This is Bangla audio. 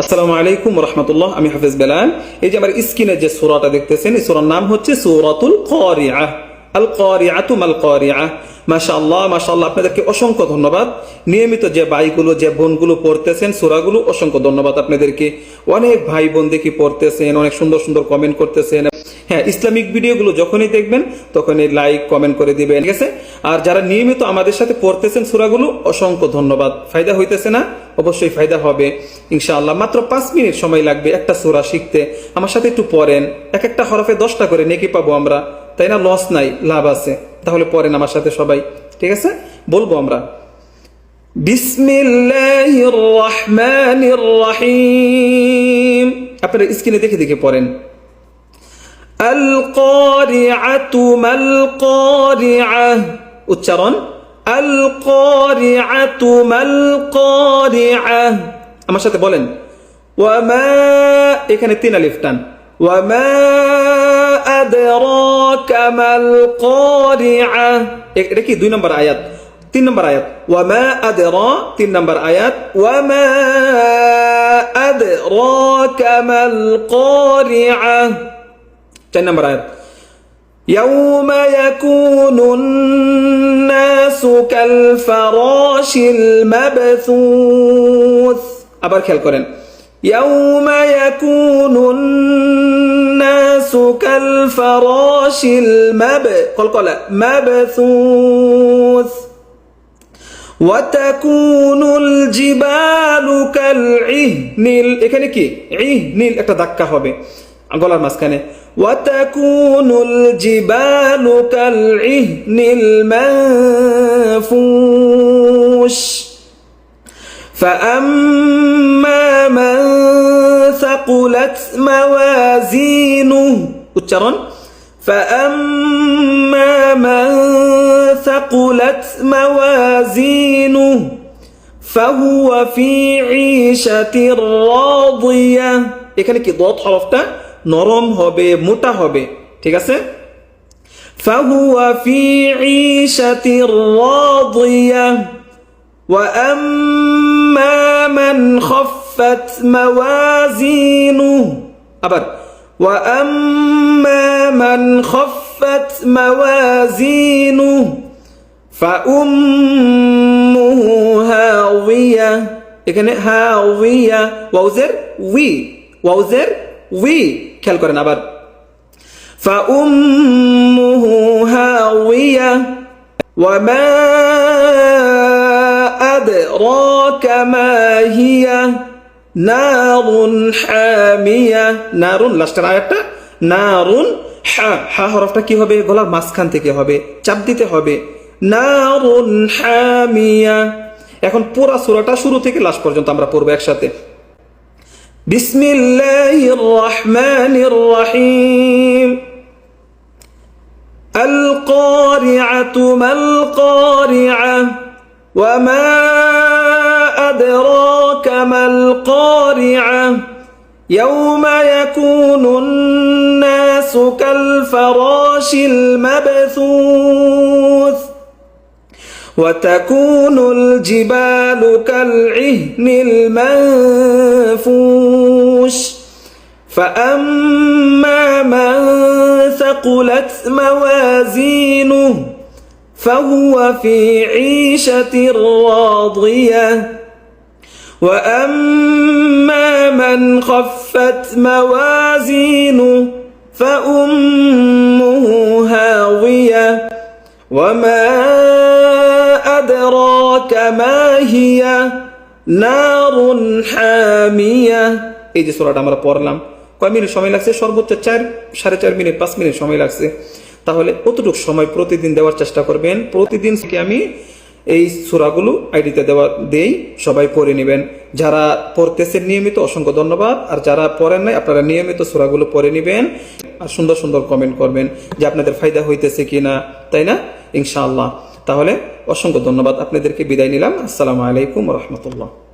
আসসালামু আলাইকুম রহমতুল্লাহ, আমি হাফিজ বেলাল। এই যে আমার স্ক্রিনে যে সুরাটা দেখতেছেন, এই সুরার নাম হচ্ছে সুরাতুল করিয়া। আল করিয়াতু মাল করিয়া মাশাআল্লাহ মাশাআল্লাহ, আপনাদেরকে অসংখ্য ধন্যবাদ। নিয়মিত যে ভাইগুলো যে বোনগুলো পড়তেছেন, সুরাগুলো, অসংখ্য ধন্যবাদ আপনাদেরকে। অনেক ভাই বোন দেখি পড়তেছেন, অনেক সুন্দর সুন্দর কমেন্ট করতেছেন। হ্যাঁ ইসলামিক ভিডিওগুলো যখনই দেখবেন, তখনই লাইক কমেন্ট করে দিবেন। ঠিক আছে? আর যারা নিয়মিত আমাদের সাথে পড়তেছেন সুরাগুলো, অসংখ্য ধন্যবাদ। ফায়দা হইতেছে না? অবশ্যই ফায়দা হবে। ইনশাআল্লাহ, মাত্র পাঁচ মিনিট সময় লাগবে একটা সুরা শিখতে। আমার সাথে একটু পড়েন। এক একটা হরফে দশটা করে নেকি পাবো আমরা। তাই না? লস নাই, লাভ আছে। তাহলে পরেন আমার সাথে সবাই, ঠিক আছে? বলব আমরা। বিসমিল্লাহির স্ক্রিনে দেখে দেখে পড়েন। আল-কারিআতু উচ্চারণ, আল-কারিআতু আমার সাথে বলেন ওয়ামা এখানে তিন আলিফ টান। ওয়ামা আদরাকা মাল কারিআ এটা কি দুই নম্বর আয়াত তিন নম্বর আয়াত ওয়ামা আদরা তিন নম্বর আয়াত ওয়ামা আদরাকা মাল কারিআ চার নম্বর আয়াত يوم يكون الناس كالفراش المبثوث আবার খেয়াল করেন يوم يكون الناس كالفراش المب قلقلة مبثوث وتكون الجبال كالعهن এখানে কি ইহনিল একটা ধাক্কা হবে গলার মাঝখানে وتكون الجبال كالعهن المنفوش فأما من ثقلت موازينه উচ্চারণ فأما من ثقلت موازينه فهو في عيشة راضية এখানে কি দত হরফটা নরম হবে মোটা হবে ঠিক আছে فهو في عيشة راضية وأما من خفت موازينه أبر وأما من خفت موازينه فأمه هاوية এখানে হাওয়িয়া ওয়াউজের উই ওয়াউজের উই খেয়াল করেন আবার فأمه هاوية وما أدراك ما هي نار حامية نار লাস্টের আয়াতটা নারুন হা হা হরফটা কি হবে গলার মাঝখান থেকে হবে চাপ দিতে হবে নারুন হামিয়া এখন পুরা সূরাটা শুরু থেকে লাস্ট পর্যন্ত আমরা পড়বো একসাথে বিসমিল্লাহির রহমানির রহিম القارعة ما القارعة وما أدراك ما القارعة؟ يوم يكون الناس كالفراش المبثوث وتكون الجبال كالعهن المنفوش. فأما من ثقلت موازينه فهو في عيشة راضية. وأما من خفت موازينه فأمه هاوية وما أدراك ما هي نار حامية এই যে সোরাটা আমরা পড়লাম কয় মিনিট সময় লাগছে সর্বোচ্চ চার সাড়ে চার মিনিট পাঁচ মিনিট সময় লাগছে তাহলে কতটুকু সময় প্রতিদিন দেওয়ার চেষ্টা করবেন প্রতিদিন থেকে আমি এই সুরাগুলো আইডিতে দেওয়া দিয়েই সবাই পড়ে নেবেন। যারা পড়তেছেন নিয়মিত, অসংখ্য ধন্যবাদ। আর যারা পড়েন নাই, আপনারা নিয়মিত সুরাগুলো পড়ে নেবেন আর সুন্দর সুন্দর কমেন্ট করবেন যে আপনাদের ফায়দা হইতেছে কি না তাই না? ইনশাআল্লাহ। তাহলে অসংখ্য ধন্যবাদ। আপনাদেরকে বিদায় নিলাম। আসসালামু আলাইকুম রহমতুল্লাহ।